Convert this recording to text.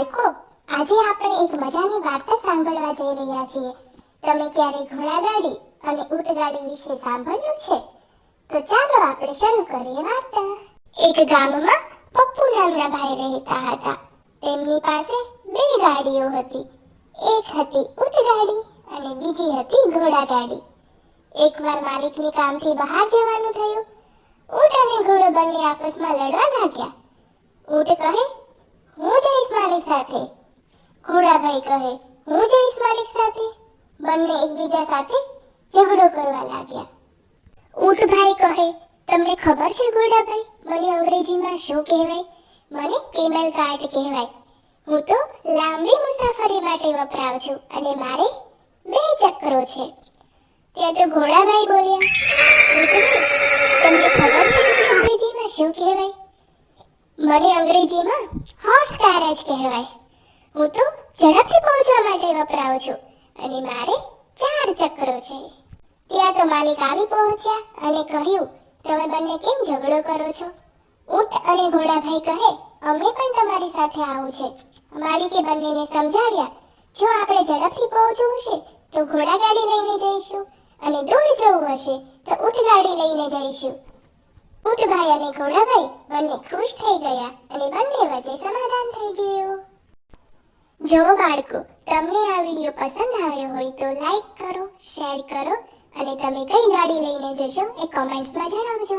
બાળકો, આજે આપણે એક મજાની વાર્તા સાંભળવા જઈ રહ્યા છીએ. તમે ક્યારે ઘોડાગાડી અને ઊંટગાડી વિશે સાંભળ્યું છે? તો ચાલો આપણે શરૂ કરીએ વાર્તા. એક ગામમાં પપ્પુ નામના ભાઈ રહેતા હતા. તેમની પાસે બે ગાડીઓ હતી. એક હતી ઊંટગાડી અને બીજી હતી ઘોડાગાડી એકવાર માલિકની કામથી બહાર જવાનું થયું. ઊંટ અને ઘોડો બંને આપસમાં લડવા લાગ્યા. ઊંટ કહે હું જઈશ માલિક સાથે ઘોડાભાઈ કહે, હું જઈશ માલિક સાથે? બંને એકબીજા સાથે ઝઘડો કરવા લાગ્યા. ઊંટભાઈ કહે, તમને ખબર છે ઘોડાભાઈ મને અંગ્રેજીમાં શું કહેવાય? મને કેમલ કાર્ડ કહેવાય. હું તો લાંબી મુસાફરી માટે વપરાવ છું અને મારે બે ચક્રો છે. ત્યાં તો ઘોડાભાઈ બોલ્યા તમને ખબર છે અંગ્રેજીમાં શું કહેવાય? મને અંગ્રેજીમાં હોર્સ કાર જ કહેવાય. હું તો ઝડપથી પહોંચવા માટે વપરાવું છું અને મારે ચાર ચક્રો છે. ત્યાં તો માલિક આવી પહોંચ્યા અને કહ્યું, તમે બંને કેમ ઝઘડો કરો છો? ઊંટ અને ઘોડાભાઈ કહે અમને પણ તમારી સાથે આવું છે. માલિકે બંનેને સમજાવ્યા, જો આપણે ઝડપથી પહોંચવું હશે, તો ઘોડાગાડી લઈને જઈશું અને દૂર જવું હશે, તો ઊંટગાડી લઈને જઈશું. ઊંટભાઈ અને ઘોડાભાઈ બંને ખુશ થઈ ગયા અને બંને વચ્ચે સમાધાન થઈ ગયું. જો બાળકો, તમને આ વીડિયો પસંદ આવ્યો હોય તો લાઈક કરો શેર કરો અને તમે કઈ ગાડી લઈને જશો એ કોમેન્ટ્સમાં જણાવજો.